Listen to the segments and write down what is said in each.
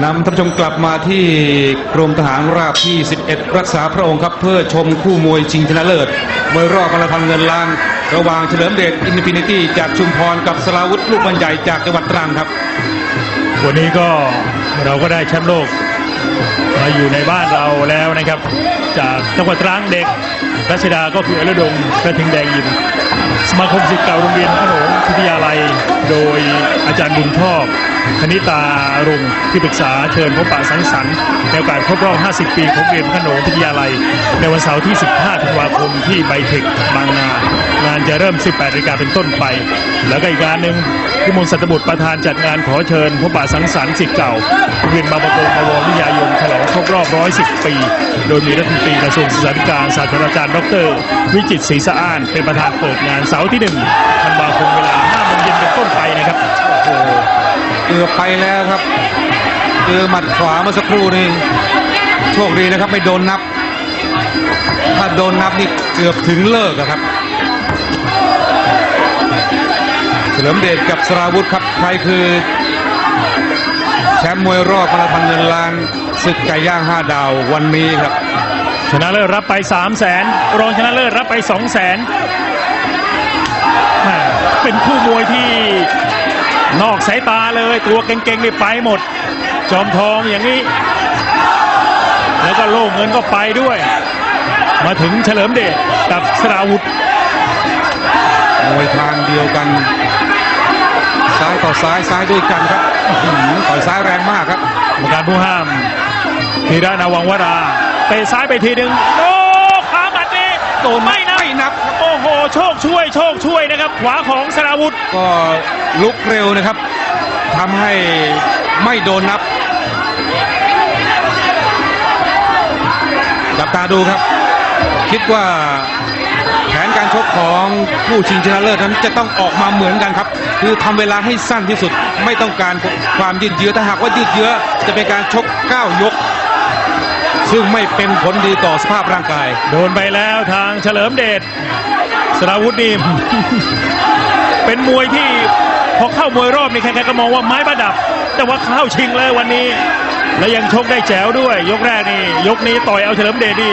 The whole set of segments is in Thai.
นำท่านผู้ชมกลับมาที่กรมทหารราบที่ 11 รักษาพระองค์ครับเพื่อชมคู่มวยชิงชนะเลิศมวยรอบมาราธอนเงินล้าน ระหว่างเฉลิมเดชอินฟินิตี้จากชุมพรกับสราวุธลูกบรรใหญ่จากจังหวัดตรังครับ วันนี้ก็เราก็ได้แชมป์โลก มาอยู่ในบ้านเราแล้วนะครับ จากจังหวัดตรังเด็กรัชดาก็คืออรดงกระทิงแดงยิมสมาคมศิษย์เก่าโรงเรียนขนมพิทยาลัยโดยอาจารย์บุญชอบคณิตารุงที่ปรึกษาเชิญพบปะสังสรรค์ในโอกาสครบรอบ 50 ปีของเรียนขนมพิทยาลัย ในวันเสาร์ที่ 15 ธันวาคมที่ไบเทคบางนา งานจะเริ่ม 18นาฬิกาเป็นต้นไป แล้วก็อีกงานหนึ่งพิมลสัตบุตรประธานจัดงานขอเชิญพบปะสังสรรค์สิทธิ์เก่าเรียนบาประกงบวรวิทยายนฉลองครบรอบ 110 ปี โดยมีรัฐมนตรีกระทรวงศึกษาธิการศาสตราจารย์ดร วิจิตรศรีสะอ้านเป็นประธานเปิดงานเสาร์ที่ 1 ธันวาคมเวลา ต้นไปนะครับโอ้โหเกือบไปแล้วครับเจอหมัดขวาเมื่อสักครู่นี้โชคดีนะครับ ไม่โดนนับ ถ้าโดนนับนี่เกือบถึงเลิกอะครับเฉลิมเดชกับสราวุธครับใครคือแชมป์มวยรอบมาราธอนเงินล้านศึกไก่ย่างห้าดาววันนี้ครับ ชนะเลิศรับไป3 0 0แสนรองชนะเลิศรับไป2 0 0แสนแม่ เป็นคู่มวยที่นอกสายตาเลยตัวเก่งๆนี่ไปหมด จอมทองอย่างนี้ แล้วก็โล่เงินก็ไปด้วย มาถึงเฉลิมเดชกับสราวุธมวยทางเดียวกัน ซ้ายต่อซ้ายซ้ายด้วยกันครับอื้อหือต่อยซ้ายแรงมากครับกรรมการผู้ห้ามธีระนาวังวราเตะซ้ายไปทีหนึ่งโอ้ขาหมัดนี้ โดนไม่นับไม่นับครับโอ้โหโชคช่วยโชคช่วยนะครับ ขวาของสราวุธก็ลุกเร็วนะครับทำให้ไม่โดนนับ จับตาดูครับ คิดว่าแผนการชกของผู้ชิงชนะเลิศนั้นจะต้องออกมาเหมือนกันครับ คือทำเวลาให้สั้นที่สุดไม่ต้องการความยืดเยื้อถ้าหากว่ายืดเยื้อจะเป็นการชก9ยก ซึ่งไม่เป็นผลดีต่อสภาพร่างกาย โดนไปแล้วทางเฉลิมเดชสราวุธนี่ เป็นมวยที่พอเข้ามวยรอบนี่ใครๆก็มองว่าไม้ประดับ แต่ว่าเข้าชิงเลยวันนี้ และยังชกได้แจ๋วด้วย ยกแรกนี่ยกนี้ต่อยเอาเฉลิมเดชนี่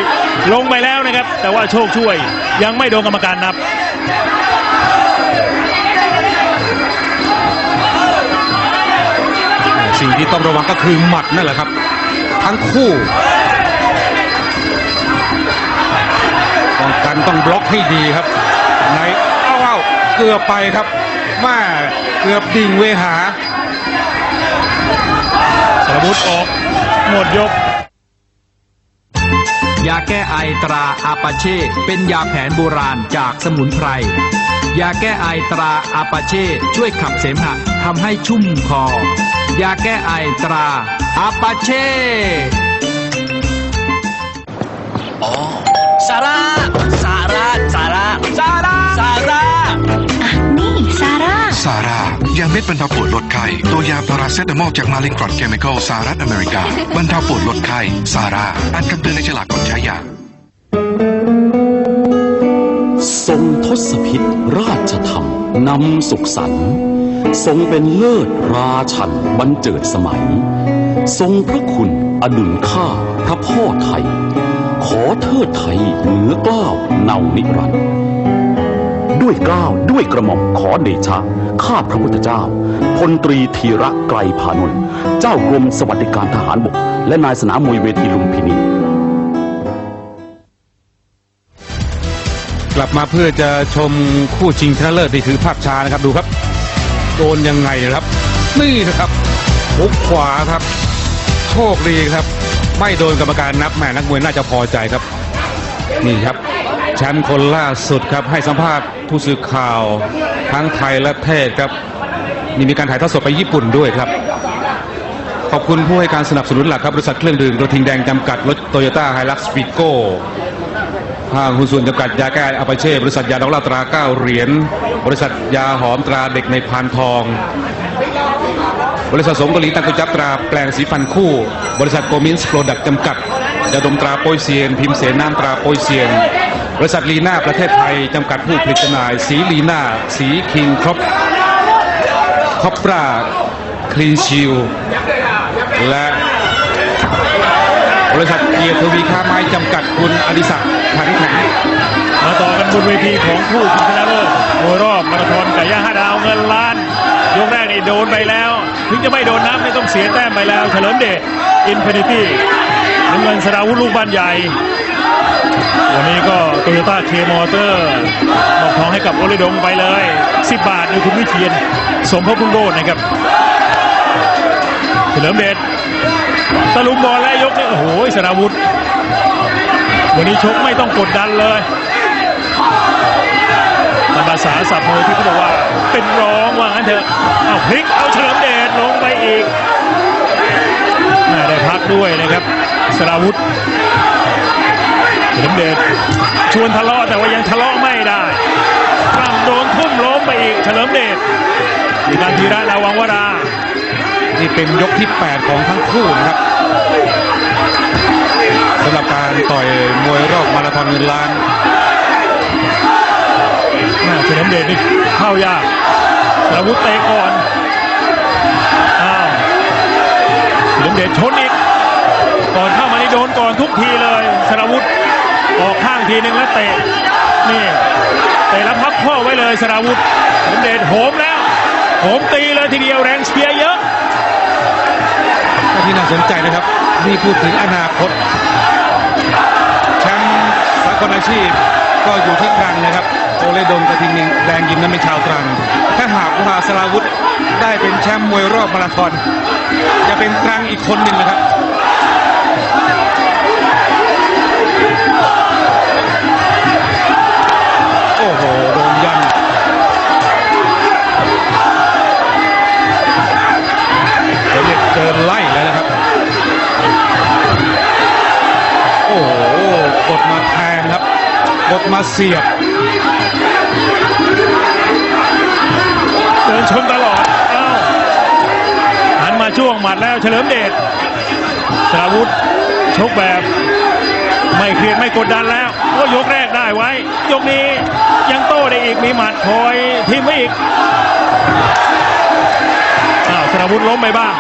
ลงไปแล้วนะครับ แต่ว่าโชคช่วยยังไม่โดนกรรมการนับสิ่งที่ต้องระวังก็คือหมัดนั่นแหละครับ ทั้งคู่ ต้องบล็อกให้ดีครับ ในเอ้าเอ้าเกือบไปครับมาเกือบดิ่งเวหาสารวุธออก หมดยก ยาแก้ไอตราอาปาเช่ เป็นยาแผนโบราณจากสมุนไพร ยาแก้ไอตราอาปาเช่ ช่วยขับเสมหะทำให้ชุ่มคอ ยาแก้ไอตราอาปาเช่ซาร่าซา ร่าซาร่าซาร่าซาร่าอะนี่ซาร่า ซาร่ายาเม็ดบรรเทาปวดลดไข้ ตัวยาพาราเซตามอลจากมาลิงกรอดเคมีคอลสหรัฐอเมริกา บรรเทาปวดลดไข้ ซาร่าอ่านคำเตือนในฉลากก่อนใช้ยา ทรงทศพิษราชธรรม นำสุขสันต์ทรงเป็นเลิศราชันบรรเจิดสมัย ทรงพระคุณอดุลข้าพระพ่อไทย ขอเทิดไทยเหนือกล้าวเนานิรันดร์ด้วยกล้าวด้วยกระหม่อมขอเดชะ ข้าพระพุทธเจ้าพลตรีธีระไกรพานนท์เจ้ากรมสวัสดิการทหารบก และนายสนามมวยเวทีลุมพินี กลับมาเพื่อจะชมคู่ชิงชนะเลิศนี่คือภาพช้านะครับดูครับ โดนยังไงนะครับ นี่นะครับหุกขวาครับ โชคดีครับ ไม่โดนกรรมการนับแม่นักมวยน่าจะพอใจครับ นี่ครับ แชมป์คนล่าสุดครับ ให้สัมภาษณ์ผู้สื่อข่าวทั้งไทยและเทศครับนี่มีการถ่ายทอดสดไปญี่ปุ่นด้วยครับ ขอบคุณผู้ให้การสนับสนุนหลักครับ บริษัทเครื่องดื่มกรทิงแดงจำกัดรถโตโยต้าไฮลักซ์ฟิโก้ห้างหุ้นส่วนจำกัดยาแก้อาปาเช่ บริษัทยาดอกลาตราเก้าเหรียญ บริษัทยาหอมตราเด็กในพานทอง บริษัทสงกลีตังกุจับตราแปลงสีฟันคู่ บริษัทโกมินส์โปรดักต์จำกัดยาดมตราโปยเซียน พิมพ์เสนน้ำตราโปยเซียน บริษัทลีน่าประเทศไทย จำกัดผู้ผลิตจำหน่าย สีลีน่า สีคิงครบคอปราคลีนชิลและบริษัทเกียรติทวีค้าไม้จำกัดคุณอดิศักดิ์ขันแข็งมาต่อกันบนเวทีของคู่ชิงชนะเลิศมวยรอบมาราธอนไก่ย่างห้าดาวเงินล้าน ยกแรกนี่โดนไปแล้ว ถึงจะไม่โดนน้ำไม่ต้องเสียแต้มไปแล้วเฉลิมเดชอินฟินิตี้น้ำเงินสราวุธลูกบ้านใหญ่ วันนี้ก็โตโยต้าเคมอเตอร์มอบทองให้กับโอเลดงไปเลย 10 บาทโดยคุณวิเชียน สมภพพุ่งโรจน์นะครับเฉลิมเดชตะลุมบอลและยกนี่โอ้โหสราวุธวันนี้ชกไม่ต้องกดดันเลย ตามภาษาสับมวยที่เขาบอกว่าเป็นร้องว่างั้นเถอะเอาพลิกเอาเฉลิมเดชลงไปอีกน่าได้พักด้วยนะครับสราวุธเฉลิมเดชชวนทะเลาะแต่ว่ายังทะเลาะไม่ได้กล้ำโดนทุ่มล้มไปอีกเฉลิมเดชมีการทีระดาวังวรานี่เป็นยกที่ 8 ของทั้งคู่นะครับสำหรับการต่อยมวยรอบมาราธอนเงินล้าน ฉลิมเดชนี่เข้ายากสราวุธเตะก่อนอ้าวเฉลิมเดชชนอีกก่อนเข้ามานี่โดนก่อนทุกทีเลยสราวุธออกข้างทีหนึ่งแล้วเตะนี่เตะแล้วพับข้อไว้เลยสราวุธเฉลิมเดชโหมแล้วโหมตีเลยทีเดียวแรงเชียร์เยอะที่น่าสนใจนะครับนี่พูดถึงอนาคตแชมป์สากลอาชีพก็อยู่ที่ตรังนะครับ โอเลดงกระทิงแดงยิมนั้นเป็นชาวตรัง ถ้าหากว่าสราวุธได้เป็นแชมป์มวยรอบมาราธอน จะเป็นตรังอีกคนหนึ่งนะครับโอ้โหโดนยันเดี๋ยวเดินไล่แล้วนะครับ โอ้โหกดมาแทงครับ กดมาเสียบ เฉลิมเดชสราวุธชกแบบ ไม่เครียดไม่กดดันแล้วก็ยกแรกได้ไว้ ยกนี้ยังโต้ได้อีกมีหมัดคอยทิมไว้อีกอ้าวสราวุธล้มไปบ้าง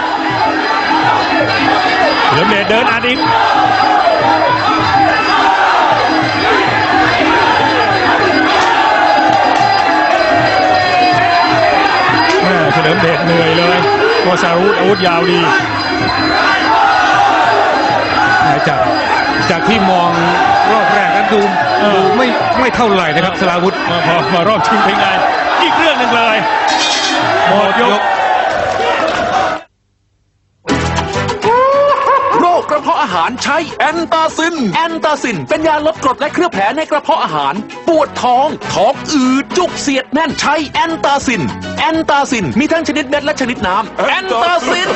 เฉลิมเดชเดินอัดอีกแม่เฉลิมเดชเหนื่อยเลย ตัวสารุธอาวุธยาวดีจากจากที่มองรอบแรกนั้นดูเออดูไม่ไม่เท่าไหร่นะครับสลาวุธมาพอมารอบชิงเป็นไงอีกเรื่องหนึ่งเลยหมดยการใช้แอนตาซิน แอนตาซิน เป็นยาลดกรดและเคลือบแผลในกระเพาะอาหาร ปวดท้อง ท้องอืด จุกเสียดแน่นใช้แอนตาซิน แอนตาซิน มีทั้งชนิดเม็ดและชนิดน้ำแอนตาซิน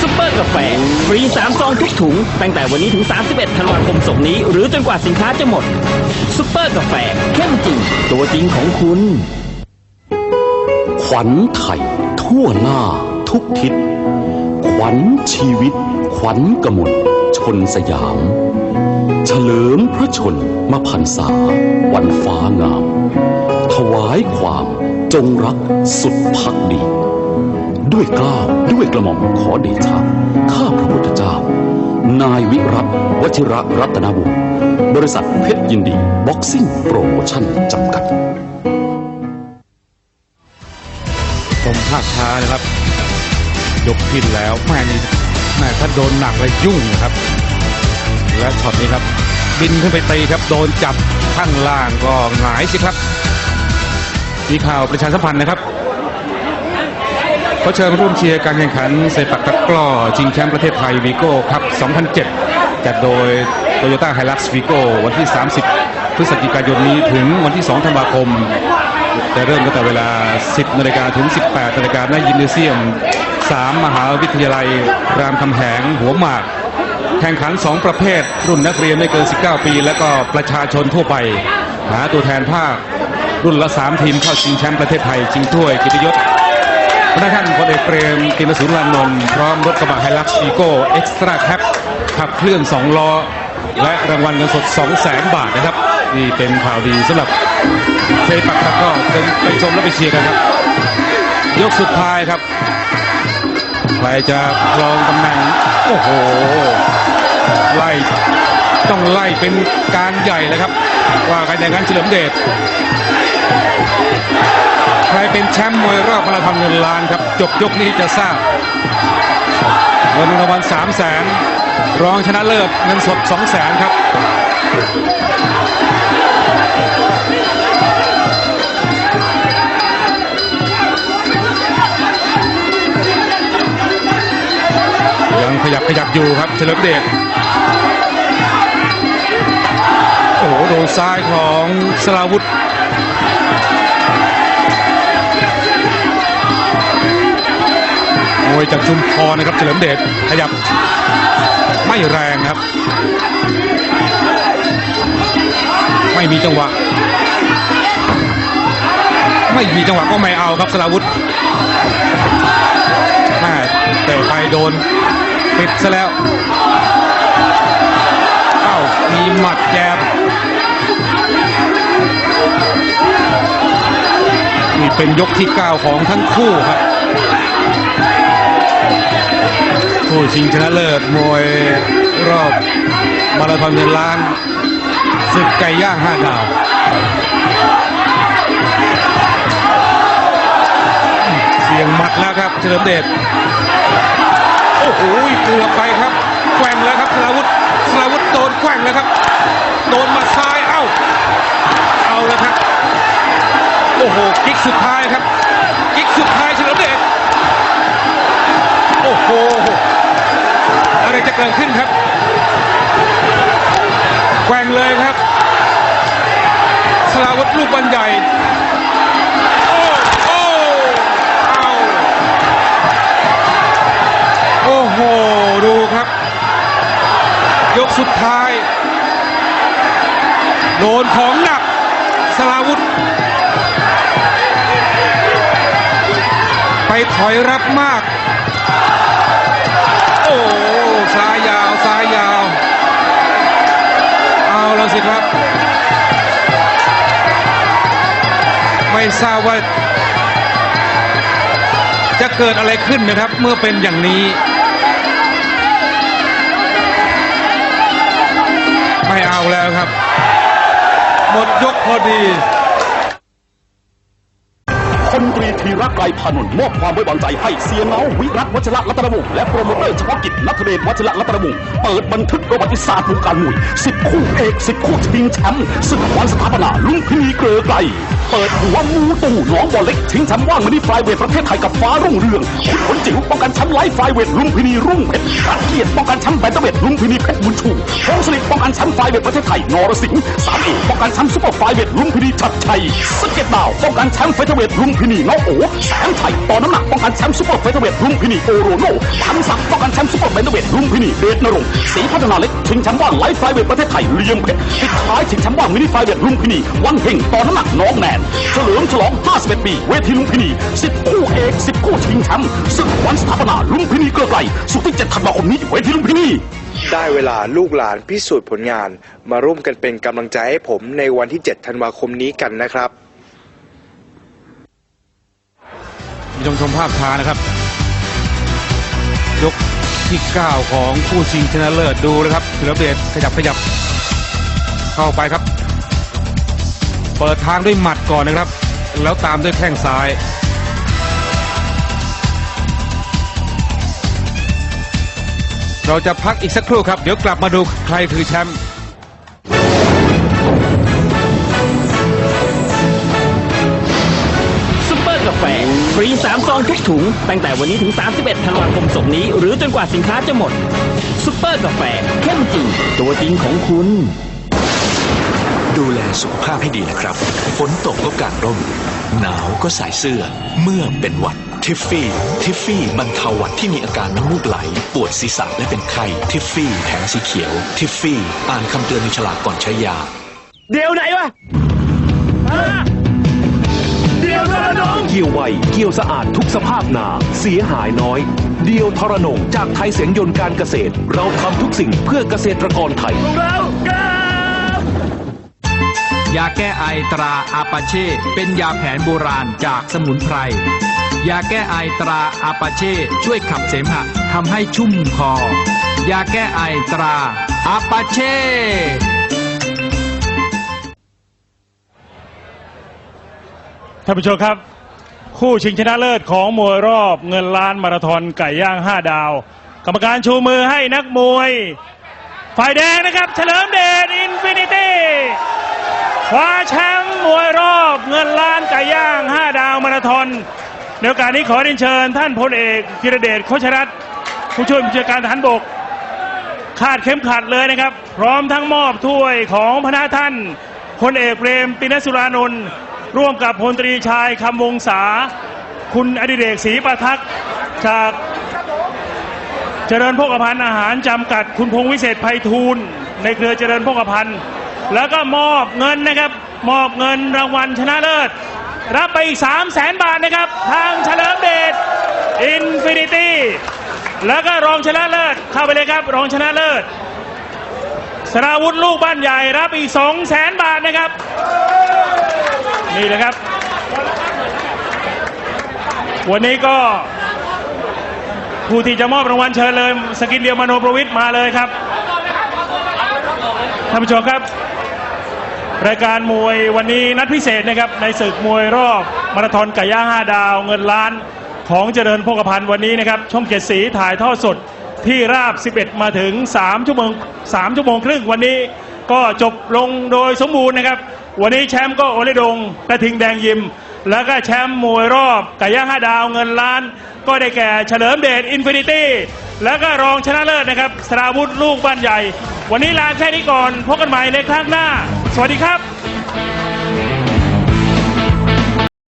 ซุปเปอร์กาแฟฟรี3ซองทุกถุง ตั้งแต่วันนี้ถึง 31ธันวาคมศกนี้ หรือจนกว่าสินค้าจะหมดซุปเปอร์กาแฟเข้มจริง ตัวจริงของคุณ ขวัญไทย ทั่วหน้า ทุกทิศ ขวัญชีวิต ขวัญกมลชนสยาม เฉลิมพระชนมพันษา วันฟ้างาม ถวายความจงรักสุดพักดี ด้วยเกล้าวด้วยกระหม่อมขอเดชะข้าพระพุทธเจ้า นายวิรัตวชิระรัตนวงศ์บริษัทเพชรยินดี บ็อกซิ่งโปรโมชั่นจำกัด ชมภาพช้านะครับ ยกขึ้นแล้วแม่นี่แม่ถ้าโดนหนักเลยยุ่งนะครับ และช็อตนี้ครับ บินขึ้นไปตีครับ โดนจับข้างล่างก็หงายสิครับ มีข่าวประชาสัมพันธ์นะครับเขอเชิญร่วมเชียร์การแข่งขันเซปักตะกร้อชิงแชมป์ประเทศไทยวีโก้ครับ 2007 จัดโดย Toyota Hilux Vigo วันที่ 30 พฤศจิกายนนี้ถึงวันที่ 2 ธันวาคม จะเริ่มตั้งแต่เวลา 10นาฬิกาถึง 18นาฬิกาณยินเนเซียม 3 มหาวิทยาลัย รามคำแหง หัวหมาก แข่งขัน 2 ประเภท รุ่นนักเรียนไม่เกิน 19 ปี และก็ประชาชนทั่วไป หาตัวแทนภาค รุ่นละ 3 ทีมเข้าชิงแชมป์ประเทศไทยชิงถ้วยกิตยศพระท่านพลเอกเปรมตินสุรานนท์พร้อมรถกระบะไฮลักซ์วีโก้เอ็กซ์ตร้าแคปขับเคลื่อน 2 ล้อ และรางวัลเงินสด 2 0 0 0 0 0 บาทนะครับ นี่เป็นข่าวดีสำหรับ เคยปักตะกร้อเดินไปชมแล้วไปเชียร์กันครับ ยกสุดท้ายครับ ใครจะครองตำแหน่ง โอ้โห ไล่ ต้องไล่เป็นการใหญ่เลยครับ ว่ากันอย่างนั้นเฉลิมเดชใครเป็นแชมป์มวยรอบมาราธอนเงินล้านครับ จบยกนี้จะทราบเงินรางวัลสามแสนรองชนะเลิศเงินสดสองแสนครับ ขยับขยับอยู่ครับเฉลิมเดชโอ้โหโดนซ้ายของสลาวุธมวยจากชุมพรนะครับเฉลิมเดชขยับไม่แรงครับ ไม่มีจังหวะ ไม่มีจังหวะก็ไม่เอาครับสลาวุธแม่แต่ไปโดน ปิดซะแล้ว เอ้า มีหมัดแจมนี่เป็นยกที่ 9 ของทั้งคู่ครับผู้ชิงชนะเลิศมวยรอบมาราธอนเงินล้านศึกไก่ย่างห้าดาวเสียงหมัดแล้วครับ เฉลิมเดช โอ้โหเกือบไปครับแกว่งแล้วครับสลาวุธสลาวุธโดนแกว่งแล้วครับ โดนมาซ้ายเอ้า เอาแล้วครับ โอ้โหกิ๊กสุดท้ายครับกิ๊กสุดท้ายเฉลิมเดชโอ้โหอะไรจะเกิดขึ้นครับแกว่งเลยครับสลาวุธลูกบอลใหญ่ สุดท้าย โดนของหนักสลาวุธ ไปถอยรับมาก โอ้ซ้ายยาวซ้ายยาว เอาแล้วสิครับ ไม่ทราบว่าจะเกิดอะไรขึ้นนะครับ เมื่อเป็นอย่างนี้ ไม่เอาแล้วครับ หมดยกพอดีพลตรีธีรไกรพานนท์มอบความไว้วางใจให้เสียเนาวิรัตวัชระรัตนวงศ์และโปรโมเตอร์เฉพาะกิจนัทเดชวัชระรัตนวงศ์เปิดบันทึกประวัติศาสตร์วงการมวย10คู่เอก10คู่ชิงแชมป์ศึกวันสถาปนาลุมพินีเกลือไกรเปิดหัวมูตู่น้องบอลเล็ก ชิงแชมป์ว่างมินิไฟเวทประเทศไทยกับฟ้ารุ่งเรืองขุนพลจิ๋วป้องกันแชมป์ไลฟ์ไฟเวทลุมพินีรุ่งเพชรรักเกียรติป้องกันแชมป์แบนเตอร์เวทลุมพินีเพชรบุญชูพงศลิตป้องกันแชมป์ไฟเวทประเทศไทยนรสิงห์สามเอกป้องกันแชมป์ซุปเปอร์ไฟเวทลุมพินีชัดชัยสเก็ตดาวป้องกันแชมป์เฟเธอร์เวทลุมพินีน้องโอ๋แสนไทยต่อน้ำหนักป้องกันแชมป์ซุปเปอร์เฟเธอร์เวทลุมพินีโอโรโนพันศักดิ์ป้องกันแชมป์ซุปเปอร์แบนเตอร์เวทลุมพินีเดชนรงค์ศรีพัฒนาเล็กชิงแชมป์ว่างไลฟ์ไฟเวทประเทศไทยเลียมเพชรปิดท้ายชิงแชมป์ว่างมินิไฟเวทลุมพินีวันเฮงต่อน้ำหนักน้องแนนเฉลิมฉลอง51ปีเวทีลุมพินี10คู่เอก10คู่ชิงแชมป์ศึกวันสถาปนาลุมพินีเกลือไกลสุดที่7ธันวาคมนี้เวทีลุมพินีได้เวลาลูกหลานพิสูจน์ผลงาน มาร่วมกันเป็นกำลังใจให้ผมในวันที่ 7 ธันวาคมนี้กันนะครับชมชมภาพช้านะครับ ยกที่ 9 ของคู่ชิงชนะเลิศดูนะครับเฉลิมเดชขยับขยับ เข้าไปครับ เปิดทางด้วยหมัดก่อนนะครับ แล้วตามด้วยแข้งซ้ายเราจะพักอีกสักครู่ครับ เดี๋ยวกลับมาดูใครถือแชมป์ซุปเปอร์กาแฟฟรี3ซองทุกถุง ตั้งแต่วันนี้ถึง 31 ธันวาคมศกนี้ หรือจนกว่าสินค้าจะหมดซุปเปอร์กาแฟเข้มจริง ตัวจริงของคุณ ดูแลสุขภาพให้ดีนะครับ ฝนตกก็กางร่ม หนาวก็ใส่เสื้อ เมื่อเป็นหวัดทิฟฟี่ ทิฟฟี่บรรเทาหวัดที่มีอาการน้ำมูกไหล ปวดศีรษะและเป็นไข้ ทิฟฟี่แผงสีเขียว ทิฟฟี่ อ่านคำเตือนในฉลากก่อนใช้ยา เดี๋ยวไหนวะเดี๋ยวนะน้องเกี่ยวไวเกี่ยวสะอาดทุกสภาพนา เสียหายน้อย เดียวทรนงจากไทยเสียงยนต์การเกษตร เราทำทุกสิ่งเพื่อเกษตรกรไทยเรากัน ยาแก้ไอตราอาปาเช่ เป็นยาแผนโบราณจากสมุนไพร ยาแก้ไอตราอาปาเช่ ช่วยขับเสมหะทำให้ชุ่มคอ ยาแก้ไอตราอาปาเช่ท่านผู้ชมครับ คู่ชิงชนะเลิศของมวยรอบเงินล้านมาราธอนไก่ย่าง 5 ดาว กรรมการชูมือให้นักมวย ฝ่ายแดงนะครับ เฉลิมเดช คว้าแชมป์มวยรอบเงินล้านไก่ย่าง 5 ดาวมาราธอนในโอกาสนี้ขอเรียนเชิญ ท่านพลเอกพิรเดชโคชรัตน์ผู้ช่วยผู้จัดการทหารบกคาดเข็มขัดเลยนะครับ พร้อมทั้งมอบถ้วยของพระท่านพลเอกเปรมตินสุรานนท์ร่วมกับพลตรีชายคำวงศาคุณอดิเรกศรีประทักษ์จากเจริญพกพันธ์อาหารจำกัดคุณพงษ์วิเศษไพฑูรย์ในเครือเจริญพกพันธ์ แล้วก็มอบเงินนะครับ มอบเงินรางวัลชนะเลิศ รับไปอีก 3 0 0แสนบาทนะครับ ทางเฉลิมเดชอินฟินิตี้แล้วก็รองชนะเลิศเข้าไปเลยครับ รองชนะเลิศสราวุธลูกบ้านใหญ่รับอีก 2 0 0แสนบาทนะครับ นี่เลยครับ วันนี้ก็ผู้ที่จะมอบรางวัลเชิญเลย สกินเดียวมโนประวิทย์มาเลยครับท่านผู้ชมครับ รายการมวยวันนี้นัดพิเศษนะครับในศึกมวยรอบมาราธอนไก่ย่าง5ดาวเงินล้านของเจริญพกพันธ์วันนี้นะครับช่องเกตสีถ่ายทอดสดที่ราบ 11 มาถึง 3 ชั่วโมง 3 ชั่วโมงครึ่งวันนี้ก็จบลงโดยสมบูรณ์นะครับ วันนี้แชมป์ก็โอเลดงกระทิงแดงยิม แล้วก็แชมป์มวยรอบไก่ย่าง5ดาวเงินล้าน ก็ได้แก่เฉลิมเดชอินฟินิตี้แล้วก็รองชนะเลิศนะครับสราวุธลูกบ้านใหญ่ วันนี้ลาแค่นี้ก่อนพบกันใหม่ในครั้งหน้า สวัสดีครับ